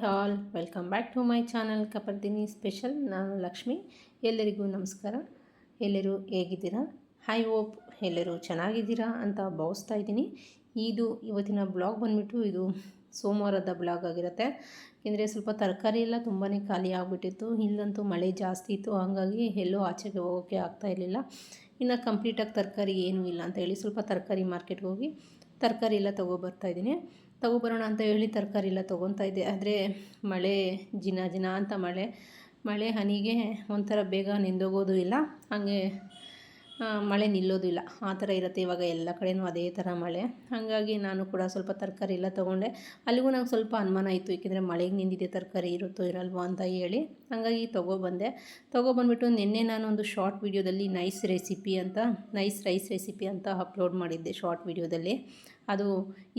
Hall welcome back to my channel Kapardini special ನಾನು ಲಕ್ಷ್ಮಿ. ಎಲ್ಲರಿಗೂ ನಮಸ್ಕಾರ. ಎಲ್ಲರೂ ಹೇಗಿದ್ದೀರಾ? ಹೈ ಹೋಪ್ ಎಲ್ಲರೂ ಚೆನ್ನಾಗಿದ್ದೀರಾ ಅಂತ ಭಾವಿಸ್ತಾ ಇದ್ದೀನಿ. ಇದು ಇವತ್ತಿನ ಬ್ಲಾಗ್ ಬಂದುಬಿಟ್ಟು ಇದು ಸೋಮವಾರದ ಬ್ಲಾಗ್ ಆಗಿರುತ್ತೆ. ಏಕೆಂದರೆ ಸ್ವಲ್ಪ ತರಕಾರಿ ಎಲ್ಲ ತುಂಬಾ ಖಾಲಿ ಆಗಿಬಿಟ್ಟಿತ್ತು. ಇಲ್ಲಂತೂ ಮಳೆ ಜಾಸ್ತಿ ಇತ್ತು. ಹಾಗಾಗಿ ಎಲ್ಲೂ ಆಚೆಗೆ ಹೋಗೋಕ್ಕೆ ಆಗ್ತಾ ಇರಲಿಲ್ಲ. ಇನ್ನು ಕಂಪ್ಲೀಟಾಗಿ ತರಕಾರಿ ಏನೂ ಇಲ್ಲ ಅಂತ ಹೇಳಿ ಸ್ವಲ್ಪ ತರಕಾರಿ ಮಾರ್ಕೆಟ್ಗೆ ಹೋಗಿ ತರಕಾರಿ ಎಲ್ಲ ತೊಗೊಬರ್ತಾಯಿದ್ದೀನಿ ತೊಗೊಬರೋಣ ಅಂತ ಹೇಳಿ ತರಕಾರಿ ಎಲ್ಲ ತೊಗೊತಾ ಇದ್ದೆ. ಆದರೆ ಮಳೆ ಜಿನ ಜಿನ ಅಂತ ಮಳೆ ಮಳೆ ಹನಿಗೆ ಒಂಥರ ಬೇಗ ನಿಂದೋಗೋದು ಇಲ್ಲ. ಹಾಗೆ ಮಳೆ ನಿಲ್ಲೋದು ಇಲ್ಲ. ಆ ಥರ ಇರುತ್ತೆ ಇವಾಗ ಎಲ್ಲ ಕಡೆಯೂ ಅದೇ ಥರ ಮಳೆ. ಹಾಗಾಗಿ ನಾನು ಕೂಡ ಸ್ವಲ್ಪ ತರಕಾರಿ ಎಲ್ಲ ತೊಗೊಂಡೆ. ಅಲ್ಲಿಗೂ ನಂಗೆ ಸ್ವಲ್ಪ ಅನುಮಾನ ಇತ್ತು ಏಕೆಂದರೆ ಮಳೆಗೆ ನಿಂದಿದೆ ತರಕಾರಿ ಇರುತ್ತೋ ಇರಲ್ವೋ ಅಂತ ಹೇಳಿ. ಹಾಗಾಗಿ ತೊಗೊಬಂದೆ ತೊಗೊಬಂದ್ಬಿಟ್ಟು ನಿನ್ನೆ ನಾನು ಒಂದು ಶಾರ್ಟ್ ವೀಡಿಯೋದಲ್ಲಿ ನೈಸ್ ರೆಸಿಪಿ ಅಂತ ನೈಸ್ ರೈಸ್ ರೆಸಿಪಿ ಅಂತ ಅಪ್ಲೋಡ್ ಮಾಡಿದ್ದೆ ಶಾರ್ಟ್ ವೀಡಿಯೋದಲ್ಲಿ ಅದು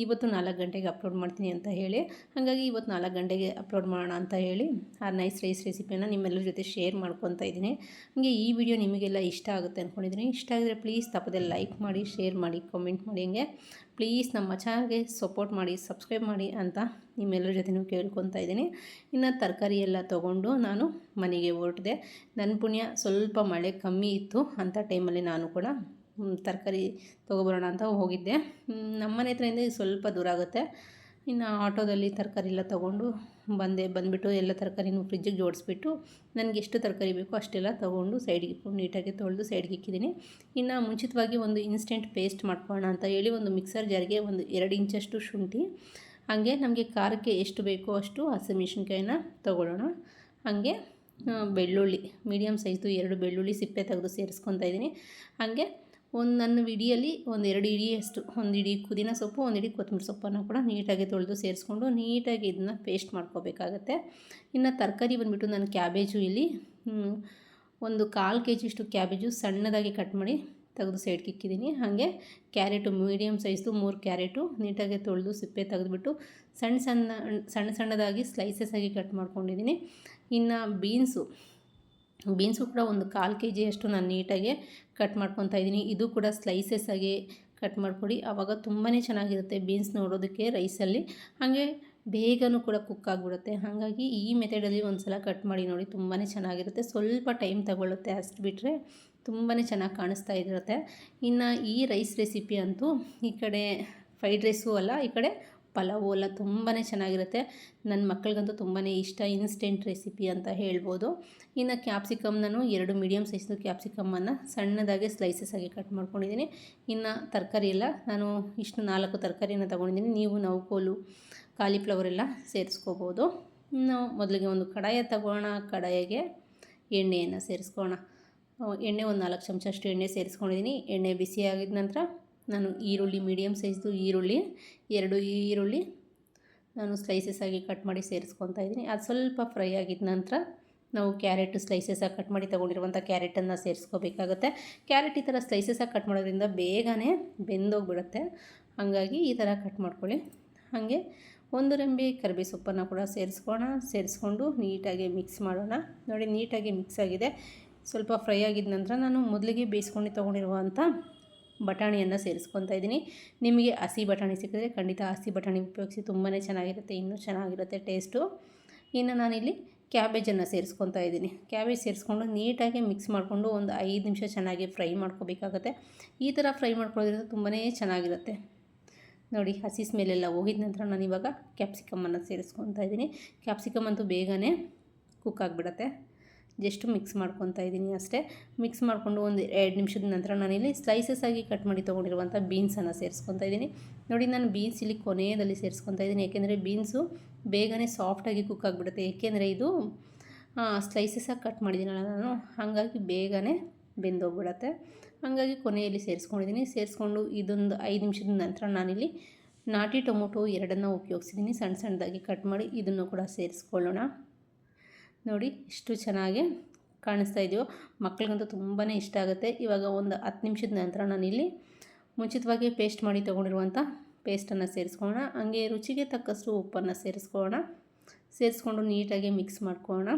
ಇವತ್ತು ನಾಲ್ಕು ಗಂಟೆಗೆ ಅಪ್ಲೋಡ್ ಮಾಡ್ತೀನಿ ಅಂತ ಹೇಳಿ. ಹಾಗಾಗಿ ಇವತ್ತು ನಾಲ್ಕು ಗಂಟೆಗೆ ಅಪ್ಲೋಡ್ ಮಾಡೋಣ ಅಂತ ಹೇಳಿ ಆ ನೈಸ್ ರೈಸ್ ರೆಸಿಪಿಯನ್ನು ನಿಮ್ಮೆಲ್ಲರ ಜೊತೆ ಶೇರ್ ಮಾಡ್ಕೊತ ಇದ್ದೀನಿ. ಹಾಗೆ ಈ ವಿಡಿಯೋ ನಿಮಗೆಲ್ಲ ಇಷ್ಟ ಆಗುತ್ತೆ ಅಂದ್ಕೊಂಡಿದ್ದೀನಿ ಇಷ್ಟ ಆಗಿದ್ರೆ ಪ್ಲೀಸ್ ತಪ್ಪದೆ ಲೈಕ್ ಮಾಡಿ, ಶೇರ್ ಮಾಡಿ, ಕಮೆಂಟ್ ಮಾಡಿ ಹಂಗೆ. ಪ್ಲೀಸ್ ನಮ್ಮ ಚಾನಲ್ಗೆ ಸಪೋರ್ಟ್ ಮಾಡಿ, ಸಬ್ಸ್ಕ್ರೈಬ್ ಮಾಡಿ ಅಂತ ನಿಮ್ಮೆಲ್ಲರ ಜೊತೆನೂ ಕೇಳ್ಕೊತಾ ಇದ್ದೀನಿ. ಇನ್ನು ತರಕಾರಿ ಎಲ್ಲ ತೊಗೊಂಡು ನಾನು ಮನೆಗೆ ಹೊರಟಿದೆ. ನನ್ನ ಪುಣ್ಯ ಸ್ವಲ್ಪ ಮಳೆ ಕಮ್ಮಿ ಇತ್ತು ಅಂಥ ಟೈಮಲ್ಲಿ ನಾನು ಕೂಡ ತರಕಾರಿ ತೊಗೊಬರೋಣ ಅಂತ ಹೋಗಿದ್ದೆ. ನಮ್ಮ ಮನೆ ಹತ್ರದಿಂದ ಸ್ವಲ್ಪ ದೂರ ಆಗುತ್ತೆ. ಇನ್ನು ಆಟೋದಲ್ಲಿ ತರಕಾರಿ ಎಲ್ಲ ತೊಗೊಂಡು ಬಂದೆ, ಬಂದುಬಿಟ್ಟು ಎಲ್ಲ ತರಕಾರಿನೂ ಫ್ರಿಜ್ಜಿಗೆ ಜೋಡಿಸ್ಬಿಟ್ಟು ನನಗೆ ಎಷ್ಟು ತರಕಾರಿ ಬೇಕೋ ಅಷ್ಟೆಲ್ಲ ತೊಗೊಂಡು ಸೈಡ್ಗೆ ನೀಟಾಗಿ ತೊಳೆದು ಸೈಡ್ಗೆ ಇಕ್ಕಿದ್ದೀನಿ. ಇನ್ನು ಮುಂಚಿತವಾಗಿ ಒಂದು ಇನ್ಸ್ಟೆಂಟ್ ಪೇಸ್ಟ್ ಮಾಡ್ಕೊಳ್ಳೋಣ ಅಂತ ಹೇಳಿ ಒಂದು ಮಿಕ್ಸರ್ ಜಾರಿಗೆ ಒಂದು ಎರಡು ಇಂಚಷ್ಟು ಶುಂಠಿ, ಹಾಗೆ ನಮಗೆ ಖಾರಕ್ಕೆ ಎಷ್ಟು ಬೇಕೋ ಅಷ್ಟು ಹಸಿಮೆಣ್ಸಿನ್ಕಾಯಿನ ತೊಗೊಳ್ಳೋಣ. ಹಾಗೆ ಬೆಳ್ಳುಳ್ಳಿ ಮೀಡಿಯಮ್ ಸೈಜ್ದು ಎರಡು ಬೆಳ್ಳುಳ್ಳಿ ಸಿಪ್ಪೆ ತೆಗೆದು ಸೇರಿಸ್ಕೊತಾ ಇದ್ದೀನಿ. ಹಾಗೆ ಒಂದು ನನ್ನ ಇಡಿಯಲ್ಲಿ ಒಂದು ಎರಡು ಇಡಿಯಷ್ಟು ಒಂದು ಇಡೀ ಪುದೀನ ಸೊಪ್ಪು, ಒಂದು ಇಡೀ ಕೊತ್ತಂಬರಿ ಸೊಪ್ಪನ್ನು ಕೂಡ ನೀಟಾಗಿ ತೊಳೆದು ಸೇರಿಸ್ಕೊಂಡು ನೀಟಾಗಿ ಇದನ್ನ ಪೇಸ್ಟ್ ಮಾಡ್ಕೋಬೇಕಾಗತ್ತೆ. ಇನ್ನು ತರಕಾರಿ ಬಂದುಬಿಟ್ಟು ನಾನು ಕ್ಯಾಬೇಜು ಇಲ್ಲಿ ಒಂದು ಕಾಲು ಕೆ ಜಿಷ್ಟು ಕ್ಯಾಬೇಜು ಸಣ್ಣದಾಗಿ ಕಟ್ ಮಾಡಿ ತೆಗೆದು ಸೈಡ್ಗೆ ಇಕ್ಕಿದ್ದೀನಿ. ಹಾಗೆ ಕ್ಯಾರೆಟು ಮೀಡಿಯಮ್ ಸೈಜ್ದು ಮೂರು ಕ್ಯಾರೆಟು ನೀಟಾಗಿ ತೊಳೆದು ಸಿಪ್ಪೆ ತೆಗೆದುಬಿಟ್ಟು ಸಣ್ಣ ಸಣ್ಣ ಸಣ್ಣ ಸಣ್ಣದಾಗಿ ಸ್ಲೈಸಸ್ ಆಗಿ ಕಟ್ ಮಾಡ್ಕೊಂಡಿದ್ದೀನಿ. ಇನ್ನು ಬೀನ್ಸು ಬೀನ್ಸು ಕೂಡ ಒಂದು ಕಾಲು ಕೆ ಜಿಯಷ್ಟು ನಾನು ನೀಟಾಗಿ ಕಟ್ ಮಾಡ್ಕೊತಾ ಇದ್ದೀನಿ. ಇದು ಕೂಡ ಸ್ಲೈಸಸ್ ಆಗಿ ಕಟ್ ಮಾಡಿಕೊಡಿ. ಆವಾಗ ತುಂಬಾ ಚೆನ್ನಾಗಿರುತ್ತೆ ಬೀನ್ಸ್ ನೋಡೋದಕ್ಕೆ ರೈಸಲ್ಲಿ. ಹಾಗೆ ಬೇಗನೂ ಕೂಡ ಕುಕ್ ಆಗಿಬಿಡುತ್ತೆ. ಹಾಗಾಗಿ ಈ ಮೆಥಡಲ್ಲಿ ಒಂದು ಸಲ ಕಟ್ ಮಾಡಿ ನೋಡಿ ತುಂಬಾ ಚೆನ್ನಾಗಿರುತ್ತೆ. ಸ್ವಲ್ಪ ಟೈಮ್ ತಗೊಳ್ಳುತ್ತೆ ಅಷ್ಟು ಬಿಟ್ಟರೆ ತುಂಬಾ ಚೆನ್ನಾಗಿ ಕಾಣಿಸ್ತಾ ಇರುತ್ತೆ. ಇನ್ನು ಈ ರೈಸ್ ರೆಸಿಪಿ ಅಂತೂ ಈ ಕಡೆ ಫ್ರೈಡ್ ರೈಸು ಅಲ್ಲ, ಈ ಕಡೆ ಪಲಾವು ಎಲ್ಲ ತುಂಬಾ ಚೆನ್ನಾಗಿರುತ್ತೆ. ನನ್ನ ಮಕ್ಕಳಿಗಂತೂ ತುಂಬಾ ಇಷ್ಟ ಇನ್ಸ್ಟೆಂಟ್ ರೆಸಿಪಿ ಅಂತ ಹೇಳ್ಬೋದು. ಇನ್ನು ಕ್ಯಾಪ್ಸಿಕಮ್ ನಾನು ಎರಡು ಮೀಡಿಯಮ್ ಸೈಜ್ದು ಕ್ಯಾಪ್ಸಿಕಮ್ಮನ್ನು ಸಣ್ಣದಾಗಿ ಸ್ಲೈಸಸ್ ಆಗಿ ಕಟ್ ಮಾಡ್ಕೊಂಡಿದ್ದೀನಿ. ಇನ್ನು ತರಕಾರಿ ಎಲ್ಲ ನಾನು ಇಷ್ಟು ನಾಲ್ಕು ತರಕಾರಿಯನ್ನು ತೊಗೊಂಡಿದ್ದೀನಿ. ನೀವು ನೌಕೋಲು ಕಾಲಿಫ್ಲವರ್ ಎಲ್ಲ ಸೇರಿಸ್ಕೋಬೋದು. ಇನ್ನು ಮೊದಲಿಗೆ ಒಂದು ಕಡಾಯ ತಗೋಣ. ಕಡಾಯಿಗೆ ಎಣ್ಣೆಯನ್ನು ಸೇರಿಸ್ಕೋಣ. ಎಣ್ಣೆ ಒಂದು ನಾಲ್ಕು ಚಮಚ ಅಷ್ಟು ಎಣ್ಣೆ ಸೇರಿಸ್ಕೊಂಡಿದ್ದೀನಿ. ಎಣ್ಣೆ ಬಿಸಿಯಾಗಿದ ನಂತರ ನಾನು ಈರುಳ್ಳಿ ಮೀಡಿಯಮ್ ಸೈಜ್ದು ಈರುಳ್ಳಿ, ಎರಡು ಈರುಳ್ಳಿ ನಾನು ಸ್ಲೈಸಸ್ ಆಗಿ ಕಟ್ ಮಾಡಿ ಸೇರಿಸ್ಕೊತಾ ಇದ್ದೀನಿ. ಅದು ಸ್ವಲ್ಪ ಫ್ರೈ ಆಗಿದ ನಂತರ ನಾವು ಕ್ಯಾರೆಟ್ ಸ್ಲೈಸಸ್ಸಾಗಿ ಕಟ್ ಮಾಡಿ ತೊಗೊಂಡಿರುವಂಥ ಕ್ಯಾರೆಟನ್ನು ಸೇರಿಸ್ಕೋಬೇಕಾಗುತ್ತೆ. ಕ್ಯಾರೆಟ್ ಈ ಥರ ಸ್ಲೈಸಸ್ಸಾಗಿ ಕಟ್ ಮಾಡೋದ್ರಿಂದ ಬೇಗನೆ ಬೆಂದೋಗ್ಬಿಡುತ್ತೆ. ಹಾಗಾಗಿ ಈ ಥರ ಕಟ್ ಮಾಡ್ಕೊಳ್ಳಿ. ಹಾಗೆ ಒಂದು ರೆಂಬೆ ಕರಿಬೇ ಸೊಪ್ಪನ್ನು ಕೂಡ ಸೇರಿಸ್ಕೋಣ. ಸೇರಿಸ್ಕೊಂಡು ನೀಟಾಗಿ ಮಿಕ್ಸ್ ಮಾಡೋಣ. ನೋಡಿ ನೀಟಾಗಿ ಮಿಕ್ಸ್ ಆಗಿದೆ. ಸ್ವಲ್ಪ ಫ್ರೈ ಆಗಿದ ನಂತರ ನಾನು ಮೊದಲಿಗೆ ಬೇಯಿಸ್ಕೊಂಡು ತೊಗೊಂಡಿರುವಂಥ ಬಟಾಣಿಯನ್ನು ಸೇರಿಸ್ಕೊತಾ ಇದ್ದೀನಿ. ನಿಮಗೆ ಹಸಿ ಬಟಾಣಿ ಸಿಕ್ಕಿದ್ರೆ ಖಂಡಿತ ಹಸಿ ಬಟಾಣಿ ಉಪಯೋಗಿಸಿ ತುಂಬಾ ಚೆನ್ನಾಗಿರುತ್ತೆ, ಇನ್ನೂ ಚೆನ್ನಾಗಿರುತ್ತೆ ಟೇಸ್ಟು. ಇನ್ನು ನಾನಿಲ್ಲಿ ಕ್ಯಾಬೇಜನ್ನು ಸೇರಿಸ್ಕೊತಾ ಇದ್ದೀನಿ. ಕ್ಯಾಬೇಜ್ ಸೇರಿಸ್ಕೊಂಡು ನೀಟಾಗಿ ಮಿಕ್ಸ್ ಮಾಡಿಕೊಂಡು ಒಂದು ಐದು ನಿಮಿಷ ಚೆನ್ನಾಗಿ ಫ್ರೈ ಮಾಡ್ಕೋಬೇಕಾಗತ್ತೆ. ಈ ಥರ ಫ್ರೈ ಮಾಡ್ಕೊಳ್ಳೋದ್ರಿಂದ ತುಂಬಾ ಚೆನ್ನಾಗಿರುತ್ತೆ. ನೋಡಿ, ಹಸಿ ಸ್ಮೆಲ್ಲೆಲ್ಲ ಹೋಗಿದ ನಂತರ ನಾನು ಇವಾಗ ಕ್ಯಾಪ್ಸಿಕಮ್ಮನ್ನು ಸೇರಿಸ್ಕೊತಾ ಇದ್ದೀನಿ. ಕ್ಯಾಪ್ಸಿಕಮ್ ಅಂತೂ ಬೇಗನೆ ಕುಕ್ ಆಗಿಬಿಡತ್ತೆ. ಜಸ್ಟ್ ಮಿಕ್ಸ್ ಮಾಡ್ಕೊತಾ ಇದ್ದೀನಿ ಅಷ್ಟೇ. ಮಿಕ್ಸ್ ಮಾಡಿಕೊಂಡು ಒಂದು ಎರಡು ನಿಮಿಷದ ನಂತರ ನಾನಿಲ್ಲಿ ಸ್ಲೈಸಸ್ ಆಗಿ ಕಟ್ ಮಾಡಿ ತೊಗೊಂಡಿರುವಂಥ ಬೀನ್ಸನ್ನು ಸೇರಿಸ್ಕೊತಾ ಇದ್ದೀನಿ. ನೋಡಿ, ನಾನು ಬೀನ್ಸ್ ಇಲ್ಲಿ ಕೊನೆಯದಲ್ಲಿ ಸೇರಿಸ್ಕೊತಾ ಇದ್ದೀನಿ. ಏಕೆಂದರೆ ಬೀನ್ಸು ಬೇಗನೆ ಸಾಫ್ಟಾಗಿ ಕುಕ್ ಆಗಿಬಿಡುತ್ತೆ. ಏಕೆಂದರೆ ಇದು ಸ್ಲೈಸಸ್ಸಾಗಿ ಕಟ್ ಮಾಡಿದ್ದೀನಲ್ಲ ನಾನು, ಹಾಗಾಗಿ ಬೇಗನೆ ಬೆಂದೋಗ್ಬಿಡತ್ತೆ. ಹಾಗಾಗಿ ಕೊನೆಯಲ್ಲಿ ಸೇರಿಸ್ಕೊಂಡಿದ್ದೀನಿ. ಸೇರಿಸ್ಕೊಂಡು ಇದೊಂದು ಐದು ನಿಮಿಷದ ನಂತರ ನಾನಿಲ್ಲಿ ನಾಟಿ ಟೊಮೊಟೊ ಎರಡನ್ನು ಉಪಯೋಗಿಸಿದ್ದೀನಿ. ಸಣ್ಣ ಸಣ್ಣದಾಗಿ ಕಟ್ ಮಾಡಿ ಇದನ್ನು ಕೂಡ ಸೇರಿಸ್ಕೊಳ್ಳೋಣ. ನೋಡಿ ಇಷ್ಟು ಚೆನ್ನಾಗಿ ಕಾಣಿಸ್ತಾ ಇದೆಯೋ. ಮಕ್ಳಿಗಂತೂ ತುಂಬಾ ಇಷ್ಟ ಆಗುತ್ತೆ. ಇವಾಗ ಒಂದು ಹತ್ತು ನಿಮಿಷದ ನಂತರ ನಾನಿಲ್ಲಿ ಮುಂಚಿತವಾಗಿ ಪೇಸ್ಟ್ ಮಾಡಿ ತೊಗೊಂಡಿರುವಂಥ ಪೇಸ್ಟನ್ನು ಸೇರಿಸ್ಕೊಳ್ಳೋಣ. ಹಂಗೆ ರುಚಿಗೆ ತಕ್ಕಷ್ಟು ಉಪ್ಪನ್ನು ಸೇರಿಸ್ಕೊಳ್ಳೋಣ. ಸೇರಿಸ್ಕೊಂಡು ನೀಟಾಗಿ ಮಿಕ್ಸ್ ಮಾಡ್ಕೊಳ್ಳೋಣ.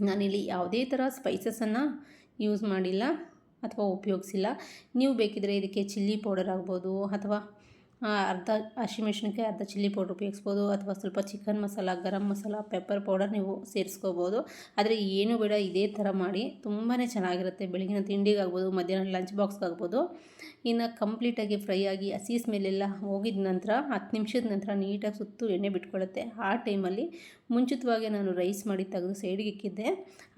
ನಾನಿಲ್ಲಿ ಯಾವುದೇ ಥರ ಸ್ಪೈಸಸನ್ನು ಯೂಸ್ ಮಾಡಿಲ್ಲ ಅಥವಾ ಉಪಯೋಗಿಸಿಲ್ಲ. ನೀವು ಬೇಕಿದ್ರೆ ಇದಕ್ಕೆ ಚಿಲ್ಲಿ ಪೌಡರ್ ಆಗ್ಬೋದು ಅಥವಾ ಅರ್ಧ ಹಸಿಮೆಣ್ಸಿನ್ಕಾಯಿ, ಅರ್ಧ ಚಿಲ್ಲಿ ಪೌಡ್ರ್ ಉಪಯೋಗಿಸ್ಬೋದು ಅಥವಾ ಸ್ವಲ್ಪ chicken masala, garam masala pepper powder ನೀವು ಸೇರಿಸ್ಕೋಬೋದು. ಆದರೆ ಏನು ಬೇಡ, ಇದೇ ಥರ ಮಾಡಿ. ತುಂಬಾ ಚೆನ್ನಾಗಿರುತ್ತೆ. ಬೆಳಗಿನ ತಿಂಡಿಗಾಗ್ಬೋದು, ಮಧ್ಯಾಹ್ನ ಲಂಚ್ ಬಾಕ್ಸ್ಗಾಗ್ಬೋದು ಇನ್ನು ಕಂಪ್ಲೀಟಾಗಿ ಫ್ರೈ ಆಗಿ ಹಸಿ ಸ್ಮೆಲ್ಲೆಲ್ಲ ಹೋಗಿದ ನಂತರ, ಹತ್ತು ನಿಮಿಷದ ನಂತರ ನೀಟಾಗಿ ಸುತ್ತು ಎಣ್ಣೆ ಬಿಟ್ಕೊಳ್ಳುತ್ತೆ. ಆ ಟೈಮಲ್ಲಿ ಮುಂಚಿತವಾಗಿ ನಾನು ರೈಸ್ ಮಾಡಿ ತೆಗೆದು ಸೈಡ್ಗೆ ಇಕ್ಕಿದ್ದೆ.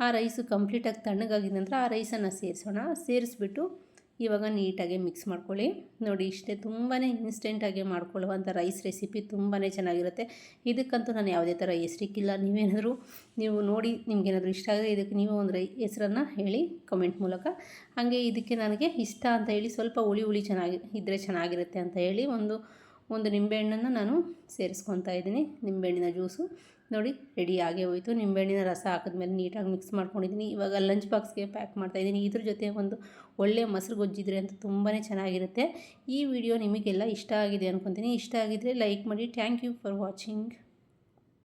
ಆ ರೈಸು ಕಂಪ್ಲೀಟಾಗಿ ತಣ್ಣಗಾಗಿದ ನಂತರ ಆ ರೈಸನ್ನು ಸೇರಿಸೋಣ. ಸೇರಿಸ್ಬಿಟ್ಟು ಇವಾಗ ನೀಟಾಗಿ ಮಿಕ್ಸ್ ಮಾಡ್ಕೊಳ್ಳಿ. ನೋಡಿ ಇಷ್ಟೇ ತುಂಬಾ ಇನ್ಸ್ಟೆಂಟಾಗಿ ಮಾಡ್ಕೊಳ್ಳುವಂಥ ರೈಸ್ ರೆಸಿಪಿ ತುಂಬಾ ಚೆನ್ನಾಗಿರುತ್ತೆ. ಇದಕ್ಕಂತೂ ನಾನು ಯಾವುದೇ ಥರ ಹೆಸರಿಕ್ಕಿಲ್ಲ ನೀವೇನಾದರೂ ನೀವು ನೋಡಿ ನಿಮಗೇನಾದರೂ ಇಷ್ಟ ಆದರೆ ಇದಕ್ಕೆ ನೀವು ಒಂದು ರೈ, ಹೆಸರನ್ನು ಹೇಳಿ ಕಮೆಂಟ್ ಮೂಲಕ. ಹಾಗೆ ಇದಕ್ಕೆ ನನಗೆ ಇಷ್ಟ ಅಂತ ಹೇಳಿ ಸ್ವಲ್ಪ ಹುಳಿ ಹುಳಿ ಚೆನ್ನಾಗಿ ಇದ್ದರೆ ಚೆನ್ನಾಗಿರುತ್ತೆ ಅಂತ ಹೇಳಿ ಒಂದು ಒಂದು ನಿಂಬೆಹಣ್ಣನ್ನು ನಾನು ಸೇರಿಸ್ಕೊತಾ ಇದ್ದೀನಿ. ನಿಂಬೆಹಣ್ಣಿನ ಜ್ಯೂಸು ನೋಡಿ ರೆಡಿ ಆಗೇ ಹೋಯಿತು. ನಿಂಬೆಹಣ್ಣಿನ ರಸ ಹಾಕಿದ್ಮೇಲೆ ನೀಟಾಗಿ ಮಿಕ್ಸ್ ಮಾಡ್ಕೊಂಡಿದ್ದೀನಿ. ಇವಾಗ ಲಂಚ್ ಬಾಕ್ಸ್ಗೆ ಪ್ಯಾಕ್ ಮಾಡ್ತಾಯಿದ್ದೀನಿ ಇದ್ರ ಜೊತೆ ಒಂದು ಒಳ್ಳೆ ಮೊಸರು ಗೊಜ್ಜಿದ್ರೆ ಅಂತ ತುಂಬಾ ಚೆನ್ನಾಗಿರುತ್ತೆ. ಈ ವಿಡಿಯೋ ನಿಮಗೆಲ್ಲ ಇಷ್ಟ ಆಗಿದೆ ಅಂದ್ಕೊತೀನಿ ಇಷ್ಟ ಆಗಿದ್ದರೆ ಲೈಕ್ ಮಾಡಿ. Thank you for watching